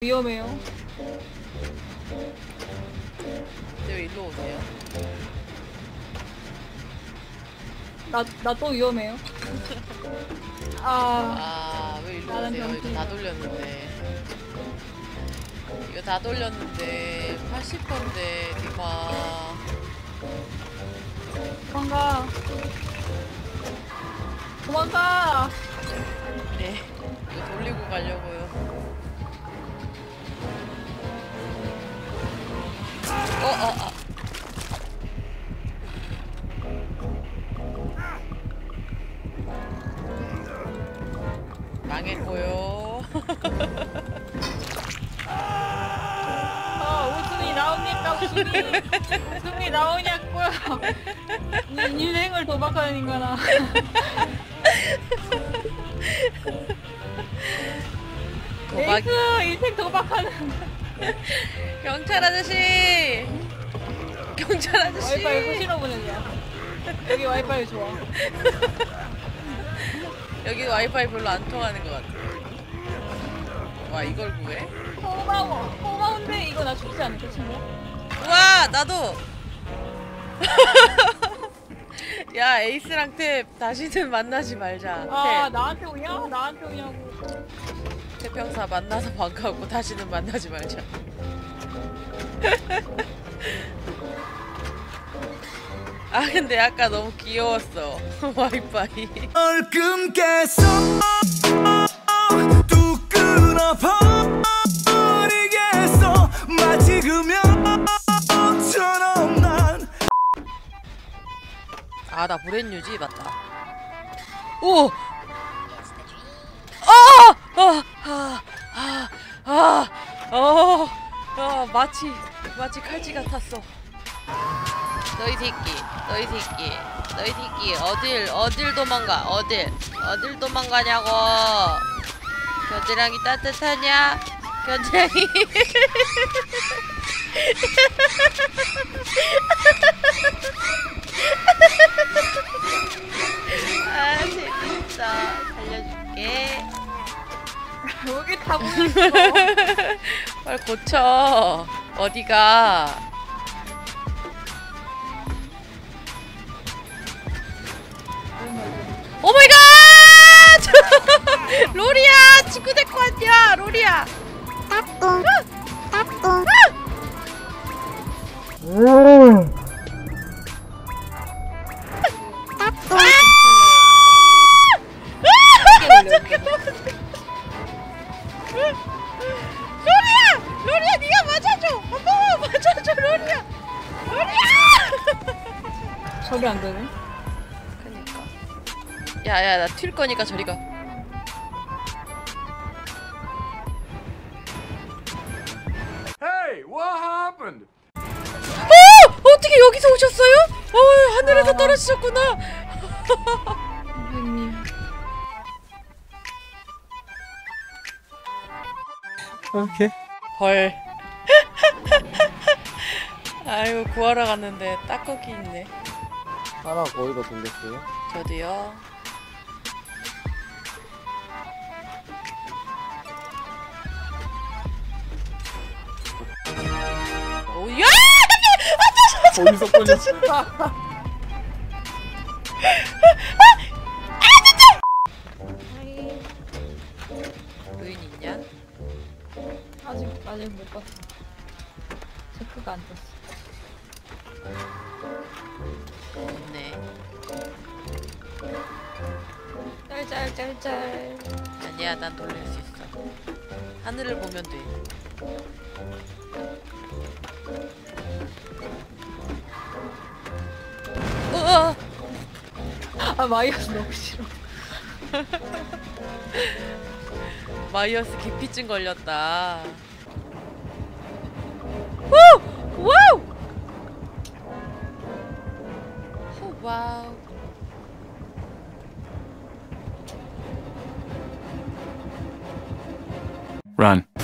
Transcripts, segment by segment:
위험해요. 왜 일로 오세요? 나, 나 또 위험해요. 아, 아, 왜 일로 나는 오세요? 이거 병신이야. 다 돌렸는데. 이거 다 돌렸는데 80%인데 디마. 도망가. 도망가. 네. 이거 돌리고 가려고요. 웃음이 나오냐고요. 이 인생을 도박하는 인간아. 도박 에이스, 인생 도박하는. 경찰 아저씨! 경찰 아저씨! 와이파이 후시로 보내자. 여기 와이파이 좋아. 여기 와이파이 별로 안 통하는 것 같아. 와 이걸 구해? 고마워. 고마운데 이거 나 죽지 않을까, 친구? 우와 나도. 야 에이스랑 탭 다시는 만나지 말자. 아, 탭 나한테 오냐? 나한테 오냐고. 태평사 만나서 반가웠고 다시는 만나지 말자. 아 근데 아까 너무 귀여웠어 와이파이. 아 나 브랜뉴지 맞다. 오. 아! 아! 아! 아! 아! 어! 아, 마치 마치 칼찌 같았어. 너희 새끼, 너희 새끼, 너희 새끼 어딜 어딜 도망가? 어딜 어딜 도망가냐고? 겨드랑이 따뜻하냐? 겨드랑이. 아 재밌어. 살려줄게. 여기 다 보였어. 빨리 고쳐. 어디가? 오마이갓! 로리야! 친구 데리고 왔냐? 로리야! 따꿍! 따꿍! 로리야! 로리야 네가 맞아줘! 한 번만 맞아줘 로리야! 로리야! 저기 안 되네. 그니까 야야 나 튈 거니까 저리 가 Hey, what happened? 어! 어떻게 여기서 오셨어요? 어 하늘에서 아. 떨어지셨구나 오케이. 헐 아유 구하러 갔는데 딱거기 있네. 하나 거기다 돌렸어요. 저도요. 오야! 거기서 걸렸어. 아직, 못 봤어. 체크가 안 떴어. 있네 짤짤짤짤. 아니야 난 돌릴 수 있어 하늘을 보면 돼 우와 아, 마이어스 너무 싫어. 마이어스 기피증 걸렸다 우! 와우! 오, 와우 Run.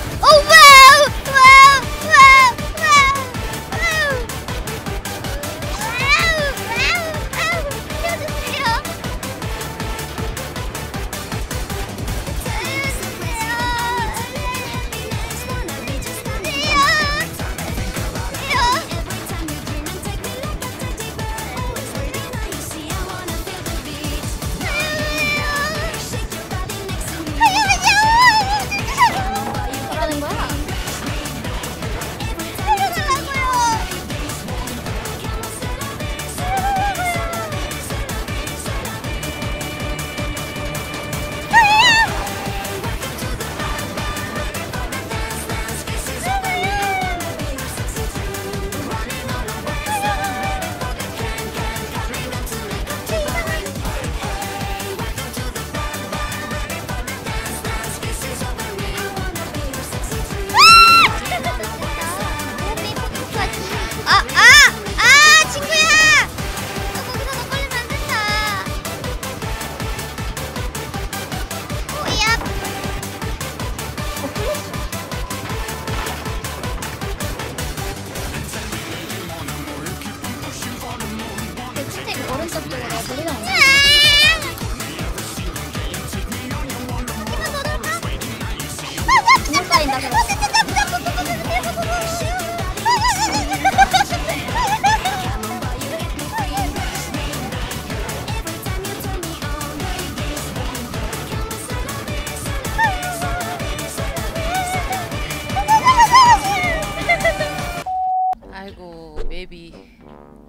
아이고 맵이.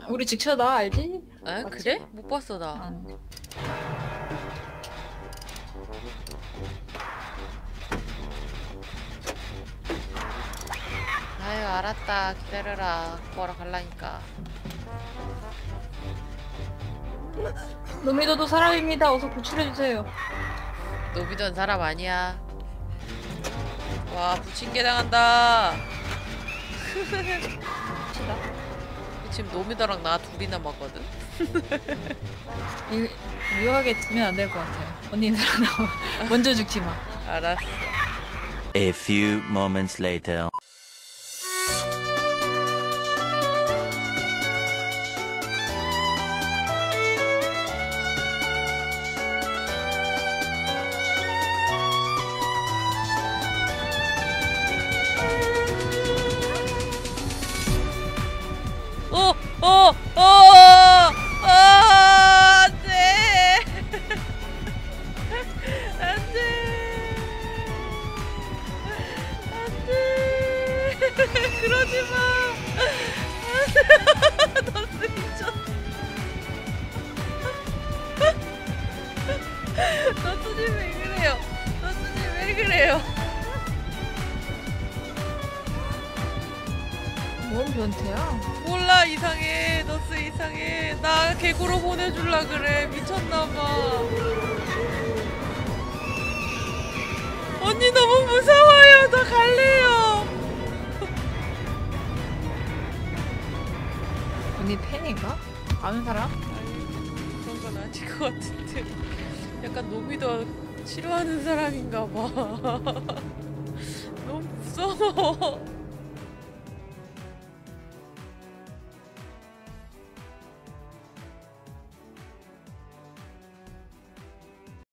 우리 직처다 알지? 아 그래? 못 봤어 나. 응. 아유 알았다 기다려라 구하러 갈라니까. 노미도도 사람입니다. 어서 구출해주세요. 노비던 사람 아니야. 와 부침개 당한다. 치다. 지금 노미더랑 나 둘이 남았거든. 이- 유하게 지면 안 될 것 같아요. 언니는 살아남아. 먼저 죽지 마. 알았어. A few moments later. 그래요? 뭔 변태야? 몰라 이상해 너스 이상해 나 개구로 보내줄라 그래 미쳤나봐 언니 너무 무서워요 나 갈래요 언니 팬인가? 아는 사람? 그런 건 아닐 것 같은데 약간 노비도 싫어하는 사람인가 봐. 너무 무서워